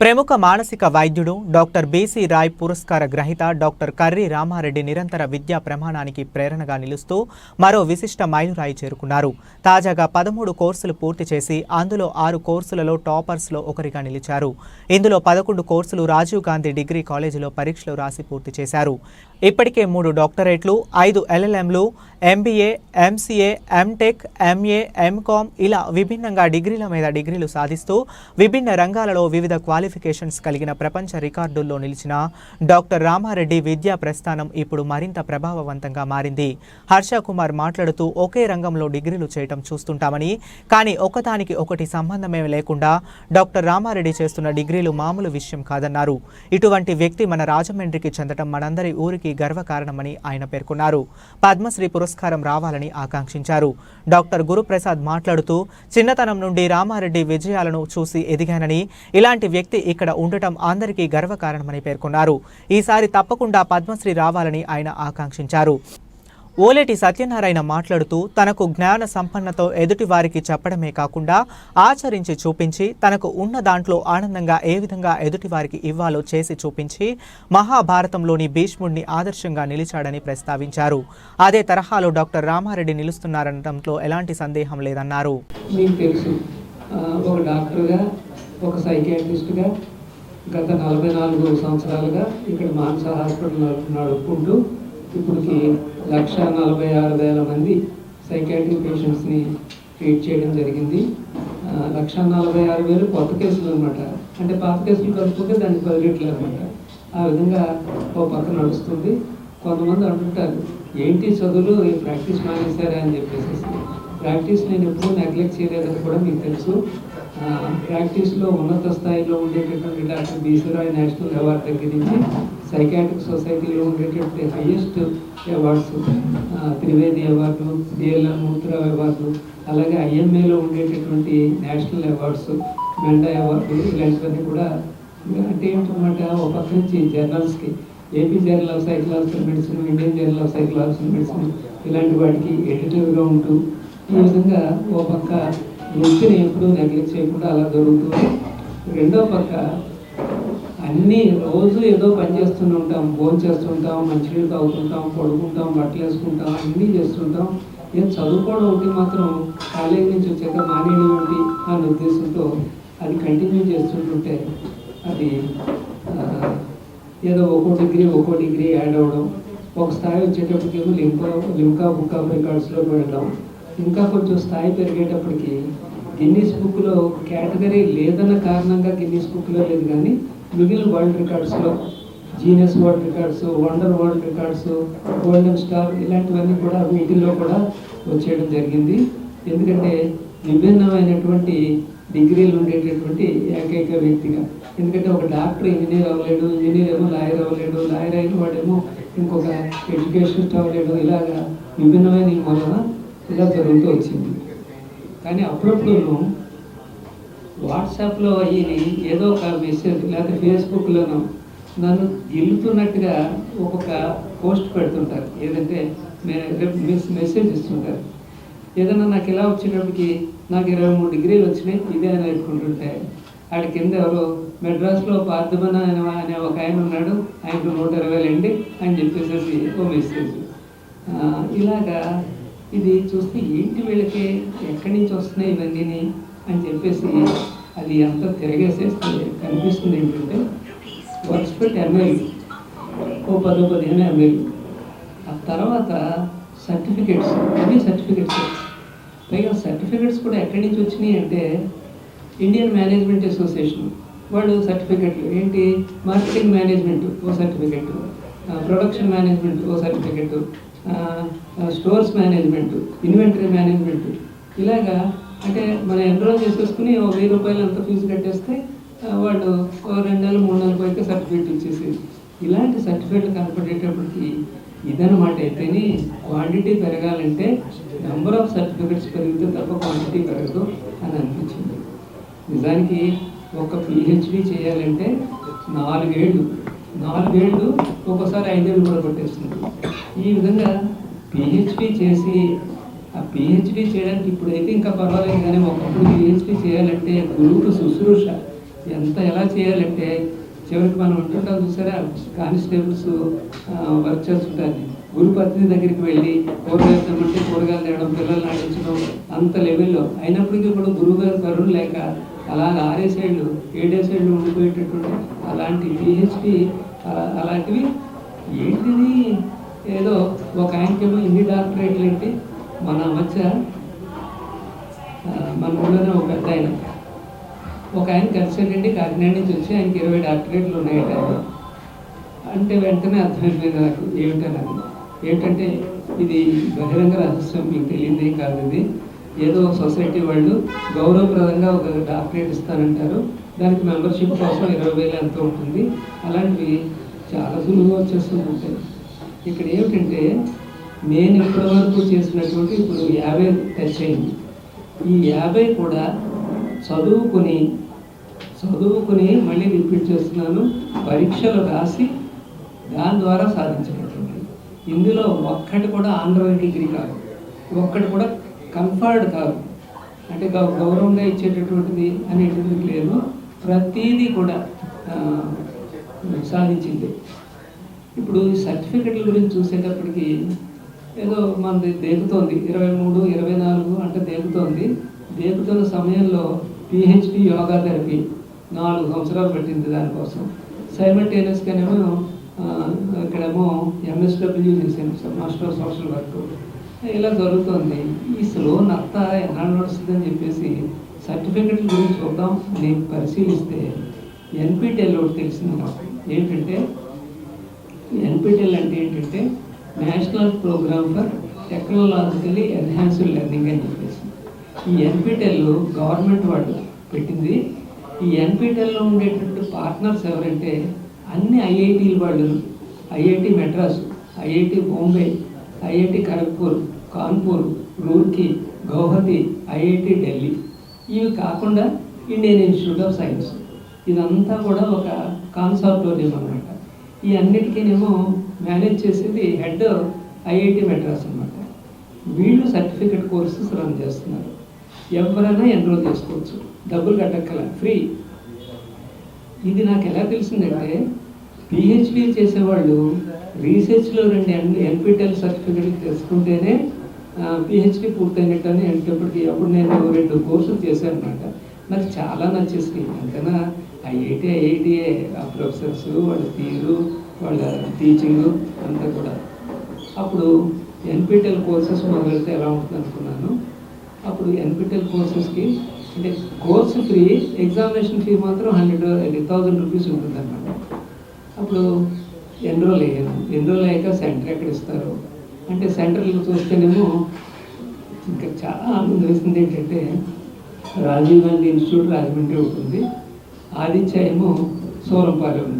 ప్రముఖ మానసిక వైద్యుడు డాక్టర్ బీసీ రాయ్ పురస్కార గ్రహీత డాక్టర్ కర్రి రామారెడ్డి నిరంతర విద్యా ప్రమాణానికి ప్రేరణగా నిలుస్తూ మరో విశిష్ట మైలురాయి చేరుకున్నారు. తాజాగా పదమూడు కోర్సులు పూర్తి చేసి అందులో ఆరు కోర్సులలో టాపర్స్లో ఒకరిగా నిలిచారు. ఇందులో పదకొండు కోర్సులు రాజీవ్ గాంధీ డిగ్రీ కాలేజీలో పరీక్షలు రాసి పూర్తి చేశారు. ఇప్పటికే మూడు డాక్టరేట్లు ఐదు ఎల్ఎల్ఎంలు MBA MCA MTech MA MCom ఇలా విభిన్నంగా డిగ్రీల మీద డిగ్రీలు సాధిస్తూ విభిన్న రంగాలలో వివిధ క్వాలిఫికేషన్స్ కలిగిన ప్రపంచ రికార్డుల్లో నిలిచిన డాక్టర్ రామారెడ్డి విద్యా ప్రస్థానం ఇప్పుడు మరింత ప్రభావవంతంగా మారింది. హర్ష కుమార్ మాట్లాడుతూ ఒకే రంగంలో డిగ్రీలు చేయటం చూస్తుంటామని కానీ ఒకదానికి ఒకటి సంబంధమే లేకుండా డాక్టర్ రామారెడ్డి చేస్తున్న డిగ్రీలు మామూలు విషయం కాదన్నారు. ఇటువంటి వ్యక్తి మన రాజమండ్రికి చెందటం మనందరి ఊరికి గర్వకారణమని ఆయన పేర్కొన్నారు. పద్మశ్రీ పురస్కారం రావాలని ఆకాంక్షించారు. డాక్టర్ గురుప్రసాద్ మాట్లాడుతూ చిన్నతనం నుండి రామారెడ్డి విజయాలను చూసి ఎదిగానని ఇలాంటి వ్యక్తి ఇక్కడ ఉండటం అందరికీ గర్వకారణమని పేర్కొన్నారు. ఈసారి తప్పకుండా పద్మశ్రీ రావాలని ఆయన ఆకాంక్షించారు. ఓలేటి సత్యనారాయణ మాట్లాడుతూ తనకు జ్ఞాన సంపన్నతో ఎదుటి వారికి చెప్పడమే కాకుండా ఆచరించి చూపించి తనకు ఉన్న దాంట్లో ఆనందంగా ఏ విధంగా ఎదుటి వారికి ఇవ్వాలో చేసి చూపించి మహాభారతంలోని భీష్ముడిని ఆదర్శంగా నిలిచాడని ప్రస్తావించారు. అదే తరహాలో డాక్టర్ రామారెడ్డి నిలుస్తున్నారనడంలో ఎలాంటి సందేహం లేదన్నారు. మీకు తెలుసు ఒక డాక్టర్గా ఒక సైకియాట్రిస్ట్గా గత నలభై నాలుగు సంవత్సరాలుగా ఇక్కడ మానస హాస్పిటల్ నడుపుకుంటూ ఇప్పటికి లక్ష నలభై ఆరు వేల మంది సైకాట్రిక్ పేషెంట్స్ని ట్రీట్ చేయడం జరిగింది. లక్ష నలభై ఆరు వేలు కొత్త కేసులు అనమాట అంటే పాత కేసులు కలుపుకుంటే దానికి పది రెట్లు అనమాట ఆ విధంగా ఓ పక్క నడుస్తుంది. కొంతమంది అంటుంటారు ఏంటి చదువులు? ఈ ప్రాక్టీస్ మానేశారా? అని చెప్పేసి ప్రాక్టీస్ నేను ఎప్పుడూ నెగ్లెక్ట్ చేయలేదని కూడా మీకు తెలుసు. ప్రాక్టీస్లో ఉన్నత స్థాయిలో ఉండేటటువంటి డాక్టర్ బీసీరాయ్ నేషనల్ అవార్డు దగ్గర నుంచి సైకాట్రిక్ సొసైటీలో ఉండేటటువంటి highest awards Trivedi award DLM మూత్ర అవార్డు అలాగే ఐఎంఏలో ఉండేటటువంటి నేషనల్ అవార్డ్స్ మెండా అవార్డు ఇలాంటివన్నీ కూడా అంటే ఏంటన్నమాట ఒక పక్క నుంచి జర్నల్స్కి AP journal of psychological medicine Indian journal of psychological medicine ఇలాంటి వాటికి ఎడిటర్గా ఉంటూ ఈ విధంగా ఓ పక్క వృత్తిని ఎప్పుడూ నెగ్లెక్ట్ చేయకుండా అలా జరుగుతుంది రెండో పక్క అన్నీ రోజు ఏదో పని చేస్తూనే ఉంటాం. భోజనం చేస్తుంటాం మంచినీళ్ళు తాగుతుంటాం పడుకుంటాం బట్టలు వేసుకుంటాం అన్నీ చేస్తుంటాం ఏం చదువుకోవడం ఒకటి మాత్రం కాలేజీ నుంచి వచ్చాక మానేయడం ఏంటి అనే ఉద్దేశంతో అది కంటిన్యూ చేస్తుంటుంటే అది ఏదో ఒక్కో డిగ్రీ ఒక్కో డిగ్రీ యాడ్ అవ్వడం. ఒక స్థాయి వచ్చేటప్పటికేమో లింకా లింకా బుక్ ఆఫ్ రికార్డ్స్లోకి వెళ్ళడం. ఇంకా కొంచెం స్థాయి పెరిగేటప్పటికి గిన్నీస్ బుక్లో కేటగిరీ లేదన్న కారణంగా గిన్నీస్ బుక్లో లేదు కానీ మిగిలిన world రికార్డ్స్లో genius world records wonder world records golden star ఇలాంటివన్నీ కూడా వీటిల్లో కూడా వచ్చేయడం జరిగింది. ఎందుకంటే విభిన్నమైనటువంటి డిగ్రీలు ఉండేటటువంటి ఏకైక వ్యక్తిగా. ఎందుకంటే ఒక డాక్టర్ ఇంజనీర్ అవ్వలేడు ఇంజనీర్ ఏమో లాయర్ అవ్వలేడు లాయర్ అయిన వాడేమో ఇంకొక ఎడ్యుకేషనిస్ట్ అవ్వలేడు ఇలాగా విభిన్నమైన ఈ వలన ఇలా జరుగుతూ వచ్చింది. కానీ అప్పుడప్పుడు వాట్సాప్లో అయ్యి ఏదో ఒక మెసేజ్ లేకపోతే ఫేస్బుక్లోనో నన్ను గిల్లుతున్నట్టుగా ఒక్కొక్క పోస్ట్ పెడుతుంటారు. ఏదంటే మెసేజ్ ఇస్తుంటారు. ఏదైనా నాకు ఇలా వచ్చేటప్పటికి నాకు ఇరవై మూడు డిగ్రీలు వచ్చినాయి ఇదే అని అనుకుంటుంటే ఆడ కింద ఎవరో మెడ్రాస్లో పార్థమన అనే ఒక ఆయన ఉన్నాడు ఆయనకు నూట ఇరవై అండి అని చెప్పేసేసి ఓ మెసేజ్. ఇలాగా ఇది చూస్తే ఏంటి వీళ్ళకి? ఎక్కడి నుంచి వస్తున్నాయి ఇవన్నీ అని చెప్పేసి అది అంత తిరగేసేస్తే కనిపిస్తుంది ఏంటంటే వర్క్స్ పెట్టి ఎంఎల్ ఓ పదో పదిహేను ఎంఎల్ ఆ తర్వాత సర్టిఫికేట్స్ అన్ని సర్టిఫికెట్స్ పైగా సర్టిఫికేట్స్ కూడా ఎక్కడి నుంచి వచ్చినాయి అంటే ఇండియన్ మేనేజ్మెంట్ అసోసియేషన్ వాళ్ళు సర్టిఫికెట్లు ఏంటి? మార్కెటింగ్ మేనేజ్మెంట్ ఓ సర్టిఫికెట్ ప్రొడక్షన్ మేనేజ్మెంట్ ఓ certificate stores management inventory management. ఇలాగా అంటే మనం ఎన్రోల్ చేసేసుకుని ఓ వెయ్యి రూపాయలు అంత ఫీజు కట్టేస్తే వాళ్ళు ఓ రెండు నెలలు మూడు నెలలకు అయితే సర్టిఫికెట్ ఇచ్చేసేది. ఇలాంటి సర్టిఫికేట్లు కనపడేటప్పటికి ఇదనమాట అయితేనే క్వాంటిటీ పెరగాలంటే నెంబర్ ఆఫ్ సర్టిఫికెట్స్ పెరిగితే తప్ప క్వాంటిటీ పెరగదు అని అనిపించింది. నిజానికి ఒక పిహెచ్డి చేయాలంటే నాలుగేళ్ళు. నాలుగేళ్ళు ఒక్కోసారి ఐదేళ్ళు కూడా పట్టేస్తుంది ఈ విధంగా పిహెచ్డి చేసి ఆ పిహెచ్డి చేయడానికి ఇప్పుడైతే ఇంకా పర్వాలేదు కానీ ఒకప్పుడు పిహెచ్డి చేయాలంటే గురువుకు శుశ్రూష ఎంత ఎలా చేయాలంటే చివరికి మనం ఉంటుంటాం చూసారా? కానిస్టేబుల్స్ వర్క్ చేస్తుంటారు గురు పత్ని దగ్గరికి వెళ్ళి కూరగాయలు తెమ్మంటే కూరగాయలు తేయడం పిల్లలు నాటించడం అంత లెవెల్లో అయినప్పటికీ కూడా గురువు గారు కరుణ లేక అలా ఆరేసేళ్ళు ఏడేసేళ్ళు ఉండిపోయేటటువంటి అలాంటి పిహెచ్డి అలాంటివి. ఏంటిది? ఏదో ఒక ఆయనకేమో ఇన్ని డాక్టరేట్లు ఏంటి మన మధ్య మన ఊళ్ళోనే ఒక పెద్ద ఆయన. ఒక ఆయన కలిసాడండి కాకినాడ నుంచి వచ్చి ఆయనకి ఇరవై డాక్టరేట్లు ఉన్నాయట అంటే వెంటనే అర్థమైపోయింది నాకు ఏమిటన్నది. ఏంటంటే ఇది బహిరంగ రహస్యం మీకు తెలియదేం కాదు ఇది. ఏదో సొసైటీ వాళ్ళు గౌరవప్రదంగా ఒక డాక్టరేట్ ఇస్తారంటారు దానికి మెంబర్షిప్ కోసం ఇరవై వేలు ఎంత ఉంటుంది. అలాంటివి చాలా సులువుగా వచ్చేస్తుంటాయి. ఇక్కడ ఏమిటంటే నేను ఇప్పటివరకు చేసినటువంటి ఇప్పుడు యాభై టచ్ అయింది. ఈ యాభై కూడా చదువుకుని చదువుకుని మళ్ళీ రిపీట్ చేస్తున్నాను. పరీక్షలు రాసి దాని ద్వారా సాధించినటువంటి ఇందులో ఒక్కటి కూడా ఆంధ్ర డిగ్రీ కాదు. ఒక్కటి కూడా కన్ఫర్డ్ కాదు. అంటే గౌరవంగా ఇచ్చేటటువంటిది అనేటువంటిది లేదు. ప్రతీది కూడా సాధించింది. ఇప్పుడు ఈ సర్టిఫికెట్ల గురించి చూసేటప్పటికి ఏదో మనది దేగుతోంది ఇరవై మూడు ఇరవై నాలుగు అంటే దేగుతోంది దేగుతున్న సమయంలో పిహెచ్డి యోగా థెరపీ నాలుగు సంవత్సరాలు పట్టింది దానికోసం. సైమల్టేనియస్గానేమో ఇక్కడేమో ఎంఎస్డబ్ల్యూ చేసాను మాస్టర్ ఆఫ్ సోషల్ వర్క్ ఇలా జరుగుతుంది. ఈ స్లో నత్త ఎలా నడుస్తుందని చెప్పేసి సర్టిఫికెట్ గురించి చూద్దాం. అని పరిశీలిస్తే ఎన్పిటిఎల్ ఒకటి తెలిసింది నాకు. ఏంటంటే ఎన్పిటిఎల్ అంటే ఏంటంటే national programme for technologically enhanced learning అని చెప్పేసి. ఈ ఎన్పిటిఎల్ గవర్నమెంట్ వాళ్ళు పెట్టింది. ఈ ఎన్పిటిఎల్లో ఉండేటువంటి పార్ట్నర్స్ ఎవరంటే అన్ని ఐఐటీలు వాళ్ళు. IIT Madras IIT Bombay IIT Kharagpur Kanpur Roorkee Guwahati IIT Delhi. ఇవి కాకుండా ఇండియన్ ఇన్స్టిట్యూట్ ఆఫ్ సైన్స్. ఇదంతా కూడా ఒక కాన్సార్టోరియం అనమాట ఈ అన్నిటికీనేమో మేనేజ్ చేసేది హెడ్ ఐఐటి మెడ్రాస్ అనమాట వీళ్ళు సర్టిఫికెట్ కోర్సెస్ రన్ చేస్తున్నారు. ఎవరైనా ఎన్రోల్ చేసుకోవచ్చు. డబ్బులు కట్టక్కల ఫ్రీ. ఇది నాకు ఎలా తెలిసిందంటే పిహెచ్డి చేసేవాళ్ళు రీసెర్చ్లో రెండు ఎన్ ఎన్పిటెల్ సర్టిఫికెట్ తెచ్చుకుంటేనే పిహెచ్డి పూర్తయినట్టు అని అనేటప్పటికి అప్పుడు నేను రెండు కోర్సులు చేశాను అనమాట నాకు చాలా నచ్చేసి అంతేనా ఐఐటి ఐఐటిఏ ఆ ప్రొఫెసర్స్ వాళ్ళ తీరు వాళ్ళ టీచింగ్ అంతా కూడా. అప్పుడు ఎన్పిటెల్ కోర్సెస్ మొదలెడితే ఎలా ఉంటుంది అనుకున్నాను. అప్పుడు ఎన్పిటెల్ కోర్సెస్కి అంటే కోర్సు ఫ్రీ ఎగ్జామినేషన్ ఫీ మాత్రం హండ్రెడ్ థౌజండ్ రూపీస్ ఉంటుంది అప్పుడు ఎన్రోల్ అయ్యాను ఎన్రోల్ అయ్యాక సెంటర్ ఎక్కడ ఇస్తారు? అంటే సెంటర్లు చూస్తేనేమో ఇంకా చాలా ఆనందం వేసింది ఏంటంటే రాజీవ్ గాంధీ ఇన్స్టిట్యూట్ రాజమండ్రి ఉంటుంది. ఆదిత్య ఏమో సోరంపాలెం ఉంది.